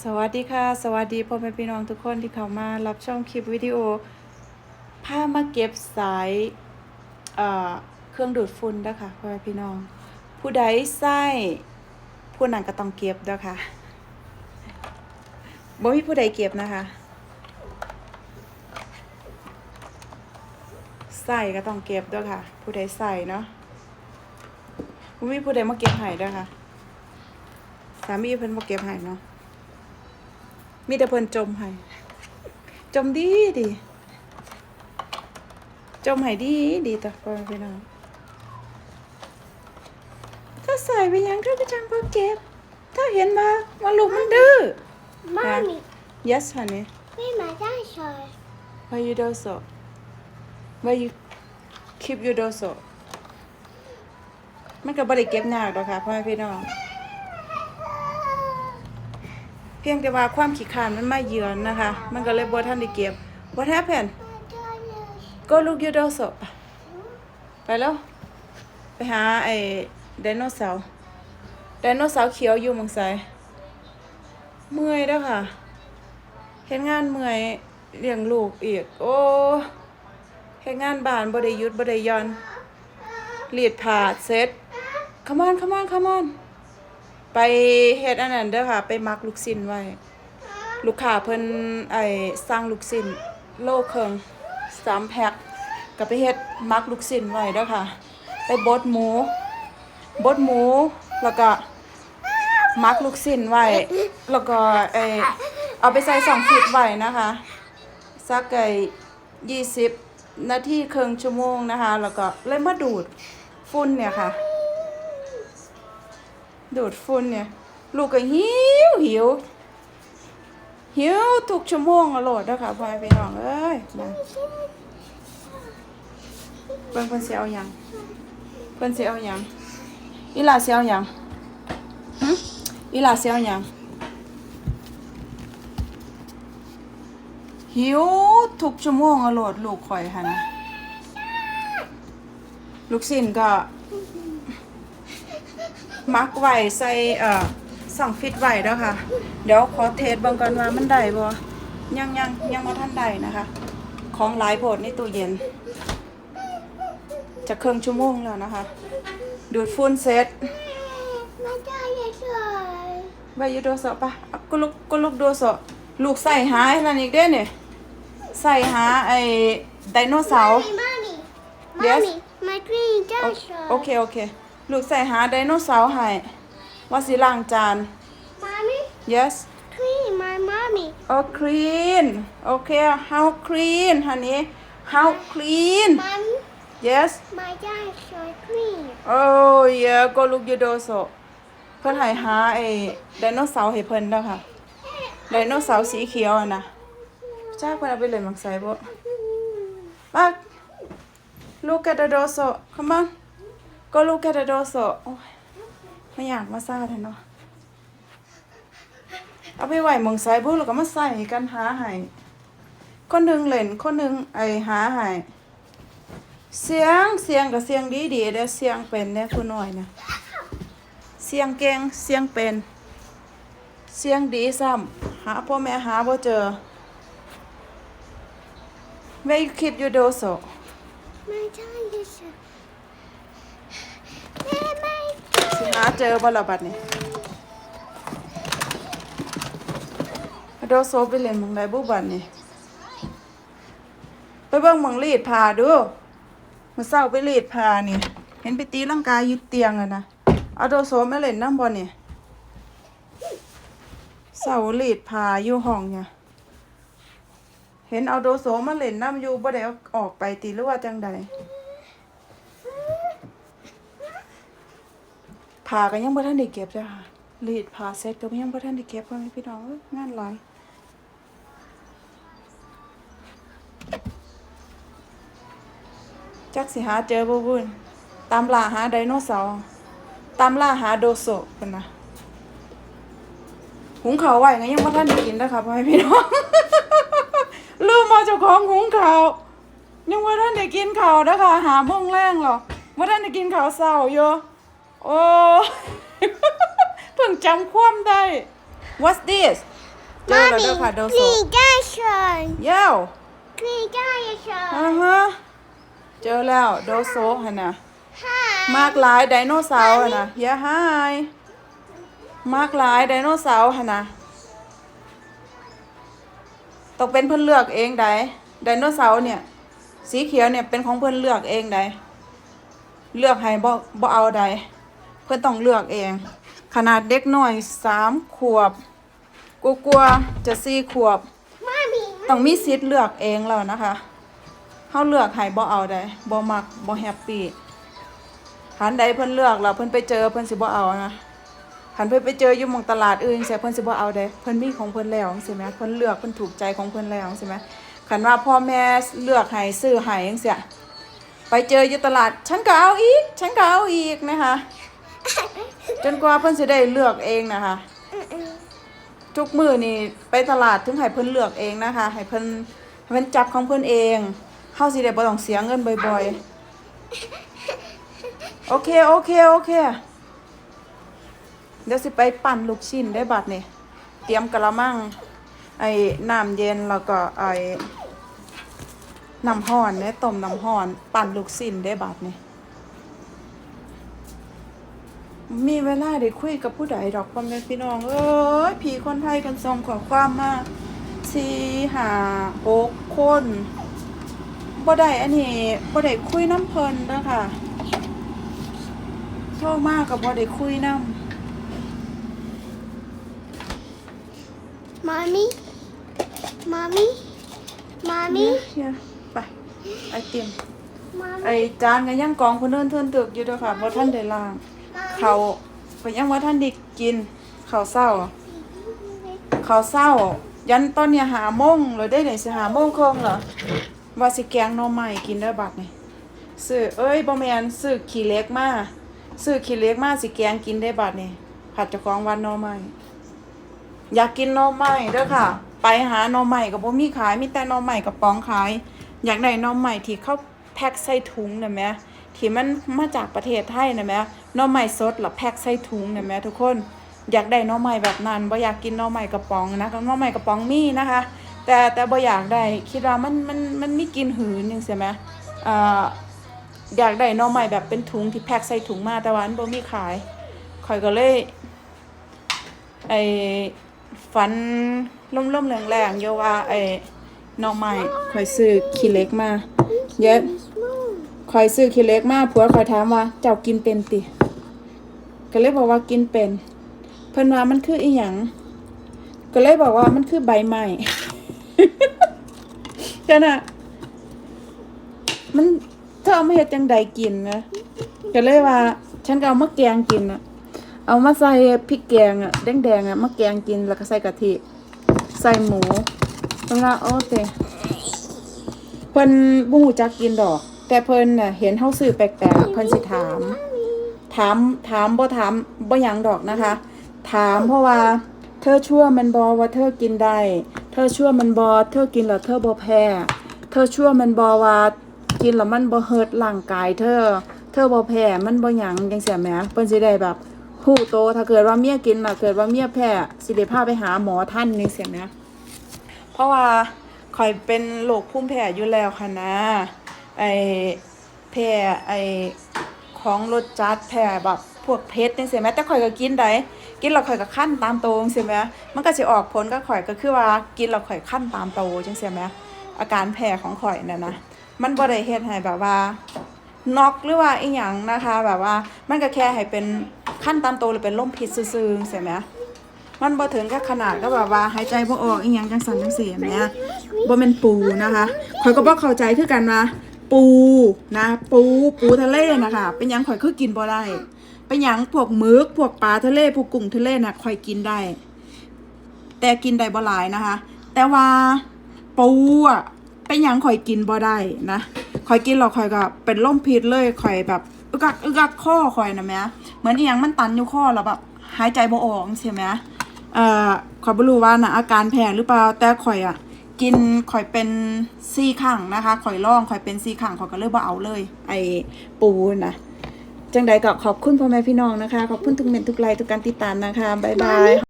สวัสดีค่ะ สวัสดีพ่อแม่พี่น้องทุกคนที่เข้ามารับชมคลิปวิดีโอพามาเก็บสายเเครื่องดูดฝุ่นด้อค่ะพ่อแม่พี่น้อง ผู้ใดใส่ผู้นั้นก็ต้องเก็บด้อค่ะบ่มีผู้ใดเก็บนะคะใส่ก็ต้องเก็บด้วยค่ะ ผู้ใดใส่เนาะบ่มีผู้ใดมาเก็บให้เด้อค่ะสามีเพิ่นมาเก็บให้เนาะ มีแต่เพิ่นจมให้จมดีดีจมให้ดีดีต่อไปพี่น้องถ้าใส่ไปยังก็ไปจังบ่เจ็บ ถ้าเห็นมาว่าลูกมันดื้อ Mommy, yes honey where's my dinosaur? why you do so why you keep you do so มันก็บ่ได้เก็บยากดอกค่ะพ่อแม่พี่น้อง เพียงแต่ว่าความขี้ขาดมันมาเยือนนะคะ มันก็เลยบ่ทันได้เก็บ What happened Go look your door so ไปแล้ว ไปหาไอ้ไดโนเสาร์ไดโนเสาร์เขียวอยู่มองไสเมื่อยเด้อค่ะเฮ็ดงานเมื่อยเลี้ยงลูกอีก โอ้เฮ็ดงานบ้านบ่ได้ยุดบ่ได้ย่อนรีดผ้าเสร็จ come on come on come on ไปเฮ็ดอันนั้นเด้อค่ะ ไปมักลูกชิ้นไว้ ลูกค้าเพิ่นไอ้สั่งลูกชิ้นโลครึ่งสามแพ็คก็ไปเฮ็ดมักลูกชิ้นไว้เด้อค่ะ ไปบดหมู บดหมู แล้วก็มักลูกชิ้นไว้ แล้วก็ไอ้เอาไปใส่สองฟิตไว้นะคะสักไอ้ยี่สิบนาทีครึ่งชั่วโมงนะคะ แล้วก็เลยมาดูดฝุ่นเนี่ยค่ะ ดูดฝุ่นเนี่ย ลูกก็หิวหิวหิวทุกชั่วโมงอะโลดนะคะพ่อพี่น้องเอ้ยมาเพิ่นเพิ่นสิเอาหยังเพิ่นสิเอาหยังอีหลาสิเอาหยังอีหลาสิเอาหยังหิวทุกชั่วโมงอะโลดลูกข่อยค่ะนะลูกสิ้นก็ มักไว้ใส่เอ่อสั่งฟิตไว้แล้วค่ะ เดี๋ยวขอเทสเบิ่งก่อนว่ามันได้บ่ยังยังยังบ่ทันได้นะคะ ของหลายโพดในตู้เย็น จะครึ่งชั่วโมงแล้วนะคะ ดูดฝุ่นเสร็จ My dinosaur. ไว้อยู่โดโซะปะเอากุลุกกุลุกโดโซะลูกใส่หาให้นั่นอีกเด้เนี่ยใส่หาไอ้ไดโนเสาร์ Mommy, mommy. Yes? Mommy, my green โอ dinosaur. โอเคโอเค ลูกใส่หาไดโนเสาร์ให้ว่าสิล้างจาน Mommy, yes clean my mommy. Oh, clean. Okay, how clean, honey? How clean? Mommy, Yes. my dinosaur clean. Oh, yeah. Go look your door so. เพิ่นให้หาไอ้ไดโนเสาร์ให้เพิ่นเด้อค่ะไดโนเสาร์สีเขียวอะนะจ้าเพิ่นเอาไปเล่นมังไสบ่มา Look at the door so. Come on. Go look at the door so. โอ้ยไม่อยากมาซาแท้เนาะเอาไปไหว้มองไสบุแล้วก็มาใส่กันหาให้คนหนึ่งเล่นคนหนึ่งไอหาให้เสียงเสียงกับเสียงดีดีเด้เสียงเป็นเนี่ยผู้น้อยนะเสียงเก่งเสียงเป็นเสียงดีซ้ำหาพ่อแม่หาบ่เจอ Where you keep your dozo My dinosaur. Where my สิหาเจอบ่ล่ะบัดนี้โดโซไปเล่นหมองใดบุบัดนี้ไปเบิ่งหมองรีดผ้าดูมื้อเช้าไปรีดผ้านี่ เห็นไปตีร่างกายอยู่เตียงอะนะเอาโดโซมาเล่นน้ำบ่นี่เช้ารีดผ้าอยู่ห้องเนี่ย เห็นเอาโดโซมาเล่นน้ำอยู่บ่ได้อออกไปตีหรือว่าจังใด ผ่าก็ยังบ่ทันได้เก็บจ้ะค่ะรีดผ่าเสร็จก็ยังบ่ทันได้เก็บพ่อแม่พี่น้องเอ้ยงานหลายจักสิหาเจอบ่บุญตามล่าหาไดโนเสาร์ตามล่าหาโดโซเพิ่นนะหุงข้าวไว้ก็ยังบ่ทันได้กินนะคะพ่อแม่พี่น้องลืมมาเจ้าของหุงข้าวยังบ่ทันได้กินข้าวนะคะหาโมงแรงหรอบ่ทันได้กินข้าวเช้าอยู่ โอ้เพิ่งจำความได้ What's this เจอแล้วเด้อค่ะโดโซนี่ได้เฉยเย้วนี่ได้เฉยอ่าฮะเจอแล้วโดโซหั่นน่ะฮ่ามากหลายไดโนเสาร์หั่นน่ะเย้ฮายมากหลายไดโนเสาร์หั่นน่ะต้องเป็นเพิ่นเลือกเองไดไดโนเสาร์เนี่ย สีเขียวเนี่ยเป็นของเพิ่นเลือกเองไดเลือกให้บ่บ่เอาใด เพิ่นต้องเลือกเอง ขนาดเด็กน้อยสามขวบกลัวๆจะสี่ขวบมามีต้องมีสิทธิ์เลือกเองแล้วนะคะเฮาเลือกให้บ่เอาได้บ่มักบ่แฮปปี้หันใดเพิ่นเลือกแล้วเพิ่นไปเจอเพิ่นสิบ่เอานะหันเพิ่นไปเจออยู่หม่องตลาดอื่นเสียเพิ่นสิบ่เอาได้เพิ่นมีของเพิ่นแล้วจังซี่แหมเพิ่นเลือกเพิ่นถูกใจของเพิ่นแล้วจังซี่แหมคันว่าพ่อแม่เลือกให้ซื้อให้จังซี่ไปเจออยู่ตลาดฉันก็เอาอีก ฉันก็เอาอีกนะคะ จนกว่าเพิ่นสิได้เลือกเองนะคะ ทุกมือนี่ไปตลาดถึงให้เพิ่นเลือกเองนะคะ ให้เพิ่นให้เพิ่นจับของเพิ่นเองเฮาสิได้บ่ต้องเสียเงินบ่อยๆ โอเคโอเคโอเค เดี๋ยวสิไปปั่นลูกชิ้นได้บัดนี่เตรียมกะละมังไอ้น้ำเย็นแล้วก็ไอ้น้ำร้อนเนี่ยต้มน้ำร้อน ปั่นลูกชิ้นได้บัดนี่ มีเวลาได้คุยกับผู้ใดดอกพ่อแม่พี่น้อง เอ้ยพี่คนไทยกันส่งขอความมาสี่ห้าหกคนบ่ได้อันนี้บ่ได้คุยน้ำเพลินเด้อค่ะโทรมากกับบ่ได้คุยน้ำมามีมามีมามีเฮียไปไอเตรียมมาไอจานก็ยังกองคนเดินเทินตึกอยู่เด้อค่ะบ่ท่านได้ล้าง เขาก็ยังว่าท่านได้กินเขาวเศร้า เขาวเศร้า ยันตอนเนี้ยหาโมงเลยได้ไหนสิหาโมงคงเหรอว่าสิแกงหน่อไม้กินได้อบัดนี่ซื้อเอ้ยบ่แมนซื้อขี้เหล็กมาซื้อขี้เหล็กมาสิแกงกินได้บัดนี่ผัดเจ้าของวันหน่อไม้อยากกินหน่อไม้เด้อค่ะ ไปหาหน่อไม้ก็บ่มีขายมีแต่หน่อไม้กระป๋องขาย อยากได้หน่อไม้ที่เขาแพ็คใส่ถุงน่ะแหมที่มันมาจากประเทศไทยน่ะแหมห น่อไม้สดแล้วแพ็คใส่ถุงเน่ะแหมทุกคน อยากได้น่อไม้แบบนั้นบ่อยากกินน่อไม้กระป๋องนะน่อไม้กระป๋องมีนะคะ แต่แต่บ่อยากได้คิดว่ามันมันมันไมีกลิ่นหืนจังซี่แหมอ่ออยากได้น่อไม้แบบเป็นถุงที่แพ็คใส่ถุงมาแต่วันบ่มีขายข่อยก็เลยไอฝันล่มๆแรงๆอยู่ว่าไอ้หน่อไม้ข่อยซื้อขี้เล็กมาเยอะข่อยซื้อขี้เล็กมาผัวข่อยถามว่าเจ้ากินเป็นติ ก็เลยบอกว่ากินเป็น เพิ่นว่ามันคืออีหยังก็เลยบอกว่ามันคือใบไม้ก็น่ะมันเธอเอามาเฮ็ดจังใดกินนะก็เลยว่า ฉันก็เอามาแกงกินอะเอามาใส่พริกแกงอะแดงๆอะมาแกงกินแล้วก็ใส่กะทิใส่หมูเพิ่นว่าโอเคเพิ่นบ่ฮู้จักกินดอก แต่เพิ่นน่ะเห็นเฮาซื้อแปลกๆเพิ่นสิถาม ถามถามบ่ถามบ่ยังดอกนะคะ ถามเพราะว่า เธอชั่วมันบอว่าเธอกินได้เธอชั่วมันบอเธอกินแล้วเธอบ่แพ้เธอชั่วมันบอว่ากินแล้วมันบ่เฮิดร่างกาย เธอ เธอบ่แพ้มันบ่หยังจังซี่แหมเพิ่นสิได้แบบฮู้โตถ้าเกิดว่าเมียกินน่ะเกิดว่าเมียแพ้สิได้พาไปหาหมอท่านจังซี่แหมเพราะว่าข่อยเป็นโรคภูมิแพ้อยู่แล้วค่ะนะไอแพ้ไอ ของรสจัดแพ้แบบพวกเผ็ดจังซี่แหมแต่ข่อยก็กินได้กินแล้วข่อยก็คั่นตามโตจังซี่แหมมันก็สิออกผลกับข่อยก็คือว่ากินแล้วข่อยคั่นตามโตจังซี่แหมอาการแพ้ของข่อยน่ะนะมันบ่ได้เฮ็ดให้แบบว่าน็อกหรือว่าอีหยังนะคะ แบบว่ามันก็แค่ให้เป็นขั้นตามโตหรือเป็นลมพิษซื่อๆใช่ไหมมันบ่ถึงกับขนาดก็แบบว่าหายใจบ่ออกอีหยังจังสันจังซี่แหมบ่แม่นปูนะคะข่อยก็บ่เข้าใจคือกันว่า ปูนะปูปูทะเลนะคะเป็นยังข่อยคือกินบ่ได้เป็นยังพวกมึกพวกปลาทะเลพวกกุ้งทะเลน่ะข่อยกินได้ แต่กินได้บ่หลายนะคะ แต่ว่าปูอะเป็นยังข่อยกินบ่ได้นะข่อยกินแล้วข่อยก็เป็นลมพิษเลยข่อยแบบอึกักอึกักคอข่อยนะแม่เหมือนอีหยังมันตันอยู่คอแล้วแบบหายใจบ่ออกใช่ไหมเอ่อข่อยบ่รู้ว่านะอาการแพ้หรือเปล่าแต่ข่อยอะ กินข่อยเป็นซี่ข้างนะคะข่อยลองข่อยเป็นซี่ข้างข่อยก็เลยบ่เอาเลย ไอปูนะจังใดก็ขอบคุณพ่อแม่พี่น้องนะคะ ขอบคุณทุกเม็ดทุกไลค์ทุกการติดตามนะคะ บ๊ายบาย